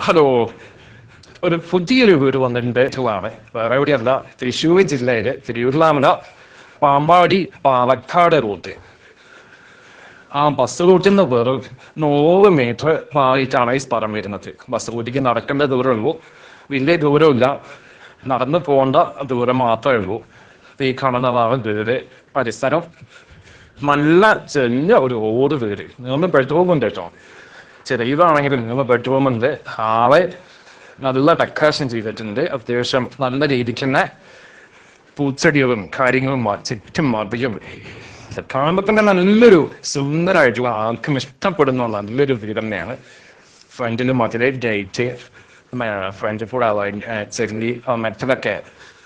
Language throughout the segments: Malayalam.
ഹലോ ഒരു പുതിയൊരു വീട് വന്നിട്ടുണ്ട്. ആണ് വേറെ എവിടെയല്ല. തൃശ്ശൂർ ജില്ലയിൽ തിരുവിതാമല പാമ്പാടി പാലക്കാട് റൂട്ട്. ആ ബസ് റൂട്ടിൽ നിന്ന് വെറും നൂറ് മീറ്റർ ആയിട്ടാണ് ഈ സ്ഥലം വരുന്നത്. ബസ് റൂട്ടിക്ക് നടക്കേണ്ട ദൂരമുള്ളൂ വലിയ ദൂരമില്ല. നടന്നു പോകേണ്ട ദൂരം മാത്രമേ ഉള്ളൂ. ഈ കാണുന്നതാണ് വീട്. പരിസരം. നല്ല ചെറിയ ഒരു ഓട് വീട്. നിങ്ങൾ ഉണ്ട് കേട്ടോ ചെറിയതാണെങ്കിലും നിങ്ങൾ ഉണ്ട് ആളെ നല്ല ഡെക്കറേഷൻ ചെയ്തിട്ടുണ്ട്. അത്യാവശ്യം നല്ല രീതിക്ക് തന്നെ പൂച്ചെടികളും കാര്യങ്ങളും ചുറ്റും മാർപ്പിക്കും കാണുമ്പോൾ തന്നെ നല്ലൊരു സുന്ദരമായിട്ടുള്ള ആർക്കും ഇഷ്ടപ്പെടുന്ന നല്ലൊരു വീട് തന്നെയാണ്. ഫ്രണ്ടിൽ മതിലെ ഡേറ്റ് ഫ്രണ്ട് കൂടെ ചെല്ലി മെറ്റലൊക്കെ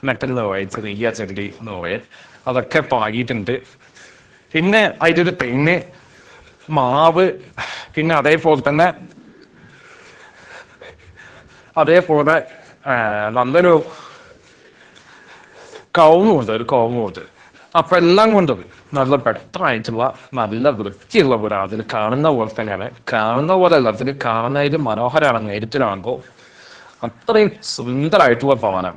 മെറ്റൽ നോയ ചെറിയ ചെല്ലി നോയ അതൊക്കെ പാകിയിട്ടുണ്ട്. പിന്നെ അതിലൊരു തെങ്ങ് മാവ് പിന്നെ അതേപോലെ തന്നെ അതേപോലെ നല്ലൊരു കവുങ്ങുണ്ട് ഒരു കവുങ്ങുണ്ട് അപ്പൊ എല്ലാം കൊണ്ടും നല്ല ബെറ്റർ ആയിട്ടുള്ള നല്ല വൃത്തിയുള്ള വീടാണ് അതിൽ കാണുന്ന പോലെ തന്നെയാണ്. കാണുന്ന പോലെ അല്ല അതിൽ കാണുന്നതിൽ മനോഹരമാണ് നേരിട്ടിലാകുമ്പോൾ അത്രയും സുന്ദരമായിട്ടുള്ള ഭവനം.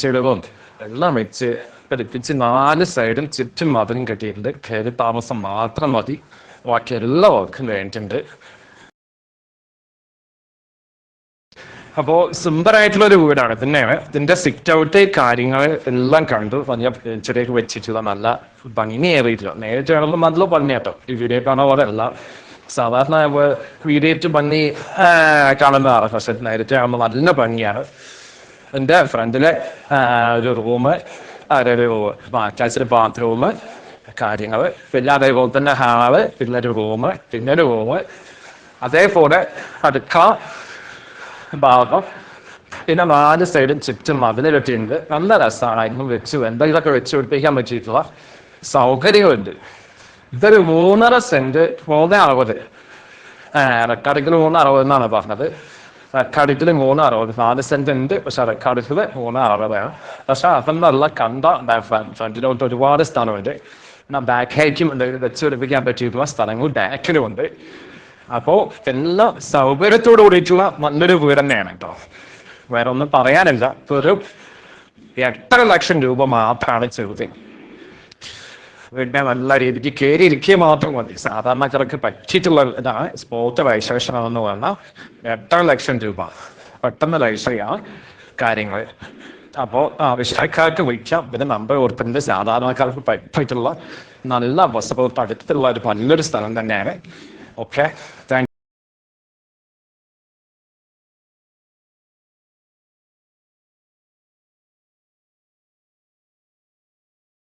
ചെടികളും എല്ലാം വെച്ച് പിടിപ്പിച്ച് നാല് സൈഡും ചുറ്റും മതിലും കെട്ടിയിട്ടുണ്ട്. കയറി താമസം മാത്രം മതി. ബാക്കി എല്ലാ വർക്കും കഴിഞ്ഞിട്ടുണ്ട്. അപ്പോ സുന്ദരമായിട്ടുള്ള ഒരു വീടാണ് തന്നെയാണ് ഇതിന്റെ സിറ്റ് ഔട്ട് കാര്യങ്ങൾ എല്ലാം കണ്ടു. വലിയ ചെറിയ വെച്ചിട്ടുള്ള നല്ല ഭംഗിയേറിയിട്ടില്ല നേരിട്ട് കാണുമ്പോൾ നല്ല ഭംഗിയാട്ടോ. ഈ വീഡിയോ കാണുന്ന പോലെ അല്ല. സാധാരണ വീഡിയോ ഭംഗി കാണുന്നതാണ്. പക്ഷെ നേരിട്ട് കാണുമ്പോൾ നല്ല ഭംഗിയാണ്. എന്റെ ഫ്രണ്ടിലെ ഒരു റൂം ഒരു അറ്റാച്ച്ഡ് ബാത്റൂം കാര്യങ്ങൾ. പിന്നെ അതേപോലെ തന്നെ ഹാൾ പിന്നെ ഒരു റൂമ് പിന്നെ ഒരു റൂമ് അതേപോലെ അടുക്ക ഭാഗം പിന്നെ നാല് സൈഡും ചുറ്റും മതിലിട്ടുണ്ട് നല്ല രസമായിരുന്നു വെച്ച്. എന്തെങ്കിലുമൊക്കെ വെച്ച് പിടിപ്പിക്കാൻ പറ്റിയിട്ടുള്ള സൗകര്യമുണ്ട്. ഇതൊരു മൂന്നര സെന്റ് മൂന്ന് അറുപത്. റെക്കാർഡിക്കൽ മൂന്ന് അറുപത് എന്നാണ് പറഞ്ഞത്. റെക്കാർഡിക്കൽ മൂന്ന് അറുപത് നാല് സെന്റ് ഉണ്ട് പക്ഷെ റെക്കാർഡിക്കൽ മൂന്ന് അറുപതാണ് പക്ഷെ അതെന്നല്ല കണ്ട ഫ്രണ്ടിലോട്ട് ഒരുപാട് സ്ഥലമുണ്ട്. പിന്നെ ബാക്കിലേക്കും വെച്ച് പിടിപ്പിക്കാൻ പറ്റിയിട്ടുള്ള സ്ഥലങ്ങൾ ഉണ്ട് അപ്പോ എല്ലാ സൗകര്യത്തോട് കൂടിയിട്ടുള്ള നല്ലൊരു വീട് തന്നെയാണ് കേട്ടോ വേറെ ഒന്നും പറയാനില്ല ഒരു എട്ടര ലക്ഷം രൂപ മാത്രമാണ് ചെറുത് വീടിനെ നല്ല രീതിക്ക് കയറി ഇരിക്കുക മാത്രം മതി സാധാരണക്കാർക്ക് പറ്റിയിട്ടുള്ള ഇതാണ് സ്പോർട്സ് രജിസ്ട്രേഷൻ ആണെന്ന് പറഞ്ഞാൽ എട്ടര ലക്ഷം രൂപ പെട്ടെന്ന് രജിസ്റ്റർ ചെയ്യാം കാര്യങ്ങൾ അപ്പോൾ ആവശ്യക്കാർക്ക് വിളിക്കാം. പിന്നെ നമ്പർ ഓർത്തിട്ടുണ്ട് സാധാരണക്കാർക്ക് പറ്റിയിട്ടുള്ള നല്ല അവസ്ഥ അടുത്തുള്ള ഒരു നല്ലൊരു സ്ഥലം തന്നെയാണ്. ഓക്കെ